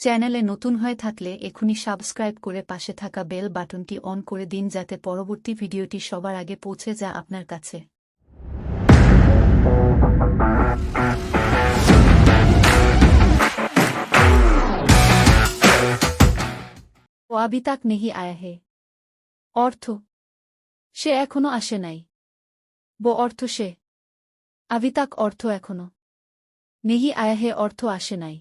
চ্যানেলে নতুন হয়ে থাকলে এখনই সাবস্ক্রাইব করে পাশে থাকা বেল বাটনটি অন করে দিন যাতে পরবর্তী ভিডিওটি সবার আগে পৌঁছে যা আপনার কাছে। ও আবি তাক নেহি আয়া হে অর্থ, সে এখনও আসে নাই। বো অর্থ সে। আবিতাক অর্থ এখনও। নেহি আয়া হে অর্থ আসে নাই।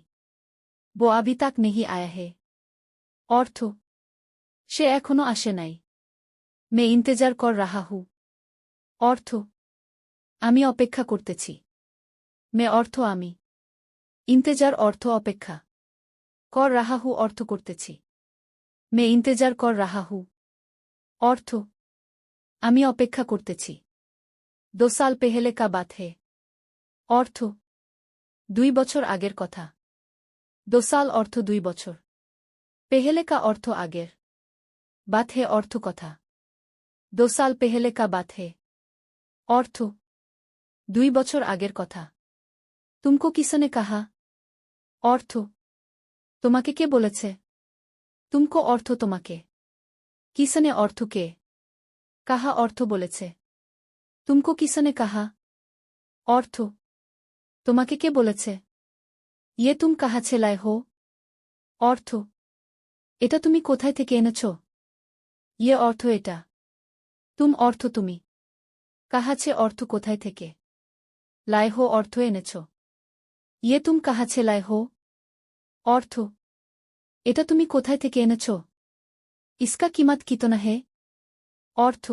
বো আবি তাক নেহি আয়া হে অর্থ সে এখনও আসে নাই মে ইন্তেজার কর রাহা হু অর্থ আমি অপেক্ষা করতেছি মে অর্থ আমি ইন্তেজার অর্থ অপেক্ষা কর রাহাহু অর্থ করতেছি মে ইন্তেজার কর রাহাহু অর্থ আমি অপেক্ষা করতেছি দোসাল পেহেলে কা বাথে অর্থ দুই বছর আগের কথা দোসাল অর্থ দুই বছর। পেহেলে কা অর্থ আগের। বাথে অর্থ কথা। দোসাল পেহেলে কা বাত অর্থ, দুই বছর আগের কথা। তুমকো কিসনে কাহা? অর্থ, তোমাকে কে বলেছে? তুমকো অর্থ তোমাকে। কিসনে অর্থ কে? কাহা অর্থ বলেছে? তুমকো কিসনে কাহা? অর্থ, তোমাকে কে বলেছে? ইয়ে তুম কাহা ছেলায় হো? অর্থ, এটা তুমি কোথায় থেকে এনেছ? ইয়ে অর্থ এটা, তুম অর্থ তুমি কাহাছে অর্থ কোথায় থেকে? লায় হো অর্থ এনেছ। ইয়ে তুম কাহাছে লায় হো? অর্থ, এটা তুমি কোথায় থেকে এনেছ? ইসকা কিমাত কিতনা হে? অর্থ,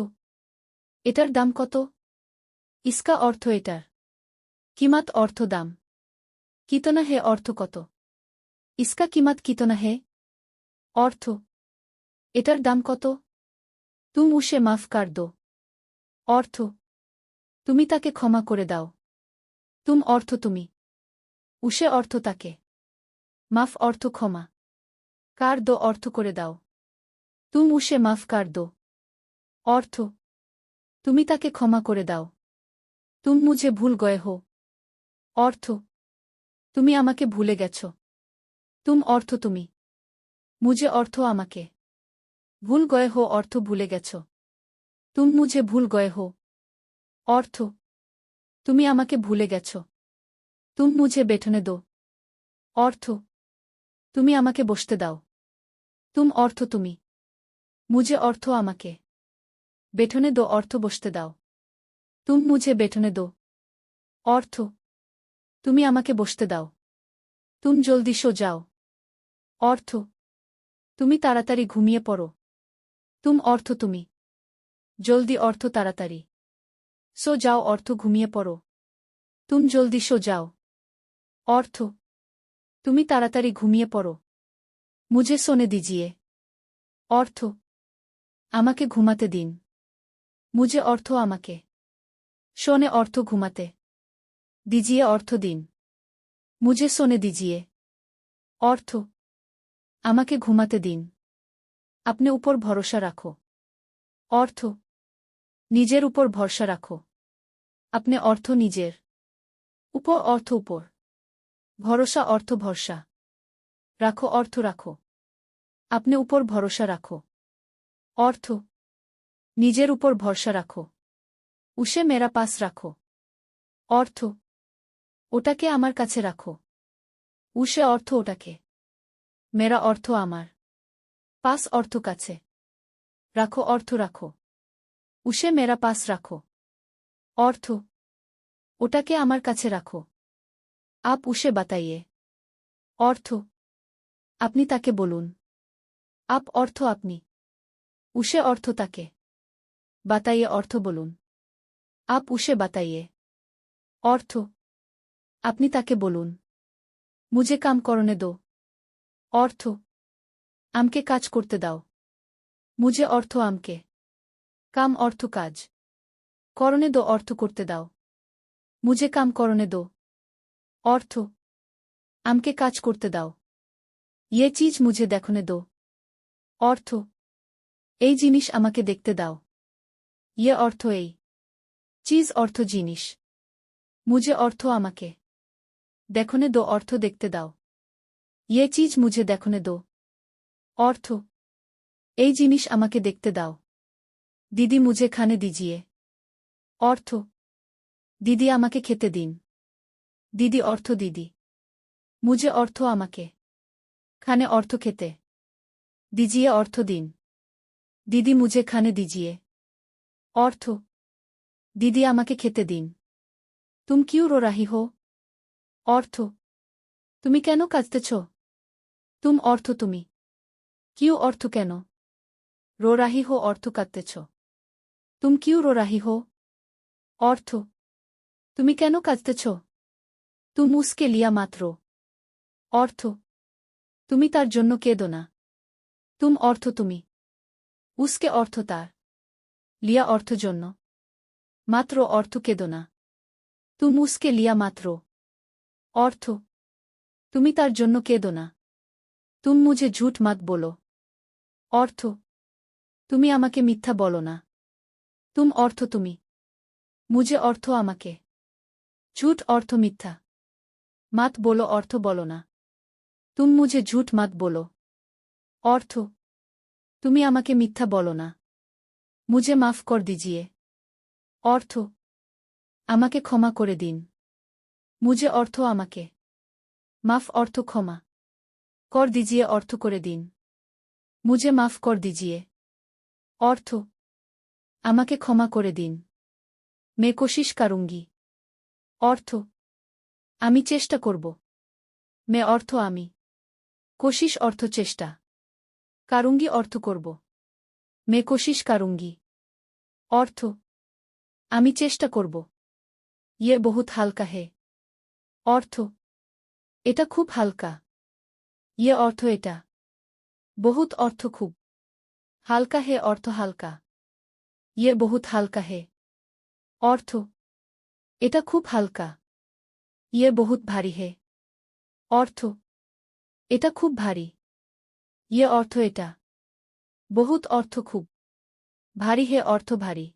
এটার দাম কত? ইসকা অর্থ এটার, কিমাত অর্থ দাম? কিতনা হে অর্থ কত? ইসকা কিমাত কিতনা হে? অর্থ, এটার দাম কত? তুম উসে মাফ কার দো। অর্থ, তুমি তাকে ক্ষমা করে দাও। তুম অর্থ তুমি, উসে অর্থ তাকে। মাফ অর্থ ক্ষমা, কার দো অর্থ করে দাও। তুম উসে মাফ কার দো। অর্থ, তুমি তাকে ক্ষমা করে দাও। তুম মুঝে ভুল গয়ে হো। অর্থ তুমি আমাকে ভুলে গেছ। তুম অর্থ তুমি। মুঝে অর্থ আমাকে। ভুল গয়ে হো, অর্থ ভুলে গেছ। তুম মুঝে ভুল গয়ে হো। অর্থ, তুমি আমাকে ভুলে গেছ। তুম মুঝে বেঠনে দো। অর্থ, তুমি আমাকে বসতে দাও। তুম অর্থ তুমি। মুঝে অর্থ আমাকে। বেঠনে দো, অর্থ বসতে দাও। তুম মুঝে বেঠনে দো। অর্থ তুমি আমাকে বসতে দাও। তুম জলদি সো যাও। অর্থ, তুমি তাড়াতাড়ি ঘুমিয়ে পড়ো। তুম অর্থ, তুমি। জলদি অর্থ, তাড়াতাড়ি। সো যাও, অর্থ, ঘুমিয়ে পড়ো। তুম জলদি সো যাও। অর্থ, তুমি তাড়াতাড়ি ঘুমিয়ে পড়ো। মুঝে সোনে দিজিয়ে। অর্থ, আমাকে ঘুমাতে দিন। মুঝে অর্থ, আমাকে। শোনে অর্থ, ঘুমাতে। দিজিয়ে অর্থ দিন। মুঝে সোনে দিজিয়ে। অর্থ, আমাকে ঘুমাতে দিন। আপনি উপর ভরসা রাখো। অর্থ, নিজের উপর ভরসা রাখো। আপনি অর্থ নিজের। উপর অর্থ উপর। ভরসা অর্থ ভরসা। রাখো, অর্থ রাখো। আপনি উপর ভরসা রাখো। অর্থ, নিজের উপর ভরসা রাখো। উসে মেরা পাস রাখো। অর্থ ওটাকে আমার কাছে রাখো। উষে অর্থ ওটাকে। মেরা অর্থ আমার। পাস অর্থ কাছে। রাখো, অর্থ রাখো। উষে মেরা পাস রাখো। অর্থ, ওটাকে আমার কাছে রাখো। আপ উষে বাতাইয়ে। অর্থ, আপনি তাকে বলুন। আপ অর্থ আপনি। উষে অর্থ তাকে। বাতাইয়ে অর্থ বলুন। আপ উষে বাতাইয়ে। অর্থ আপনি তাকে বলুন। মুঝে কাম করনে দো। অর্থ, আমকে কাজ করতে দাও। মুঝে অর্থ আমকে। কাম অর্থ কাজ। করণে দো অর্থ করতে দাও। মুঝে কাম করণে দো। অর্থ, আমকে কাজ করতে দাও। ইয়ে চিজ মুঝে দেখনে দো। অর্থ, এই জিনিস আমাকে দেখতে দাও। ইয়ে অর্থ এই। চিজ অর্থ জিনিস। মুঝে অর্থ আমাকে। দেখনে দো অর্থ দেখতে দাও। ইয়ে চিজ মুঝে দেখনে দো। অর্থ, এই জিনিস আমাকে দেখতে দাও। দিদি মুঝে খানে দিজিয়ে। অর্থ, দিদি আমাকে খেতে দিন। দিদি অর্থ দিদি। মুঝে অর্থ আমাকে। খানে অর্থ খেতে। দিজিয়ে অর্থ দিন। দিদি মুঝে খানে দিজিয়ে। অর্থ, দিদি আমাকে খেতে দিন। তুম কিউ রো রাহি হো? অর্থ। তুমি কেন কাঁদতেছ? তুম অর্থ তুমি। কিউ অর্থ কেন? রো রাহি হো অর্থ কাঁদতেছ। তুম কিউ রো রাহি হো অর্থ। তুমি কেন কাঁদতেছ? তুম উসকে লিয়া মাত্র। অর্থ। তুমি তার জন্য কেঁদো না। তুম অর্থ তুমি। উসকে অর্থ তার। লিয়া অর্থ জন্য। মাত্র অর্থ কেঁদো না। তুম উসকে লিয়া মাত্র। অর্থ। তুমি তার জন্য কেঁদো না। তুম মুঝে ঝুট মাত বলো। অর্থ। তুমি আমাকে মিথ্যা বলো না। তুম অর্থ তুমি। মুঝে অর্থ আমাকে। ঝুট অর্থ মিথ্যা। মাত বলো, অর্থ বলো না। তুম মুঝে ঝুট মাত বলো। অর্থ। তুমি আমাকে মিথ্যা বলো না। মুঝে মাফ কর দিজিয়ে। অর্থ। আমাকে ক্ষমা করে দিন। মুঝে অর্থ আমাকে। মাফ অর্থ ক্ষমা। কর দিজিয়ে অর্থ করে দিন। মুঝে মাফ কর দিজিয়ে। অর্থ, আমাকে ক্ষমা করে দিন। মে কোশিস কারুঙ্গি। অর্থ, আমি চেষ্টা করব। মে অর্থ আমি। কোশিস অর্থ চেষ্টা। কারুঙ্গি অর্থ করব। মে কোশিস কারুঙ্গি। অর্থ, আমি চেষ্টা করব। ইয়ে বহুত হালকা হে। অর্থ। এটা খুব হালকা। ইয়ে অর্থ এটা। বহুত অর্থ খুব। হালকা হে অর্থ হালকা। ইয়ে বহুত হালকা হে। অর্থ। এটা খুব হালকা। ইয়ে বহুত ভারী হে। অর্থ। এটা খুব ভারী। ইয়ে অর্থ এটা। বহুত অর্থ খুব। ভারী হে অর্থ ভারী।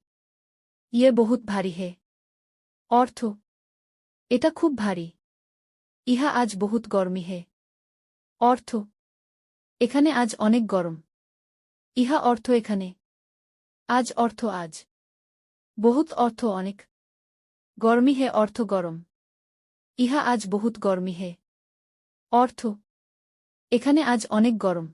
ইয়ে বহুত ভারী হে। অর্থ। এটা খুব ভারী। ইহা আজ বহুত গরমি হে। অর্থ, এখানে আজ অনেক গরম। ইহা অর্থ এখানে। আজ অর্থ আজ। বহুত অর্থ অনেক। গরমি হে অর্থ গরম। ইহা আজ বহুত গরমি হে। অর্থ, এখানে আজ অনেক গরম।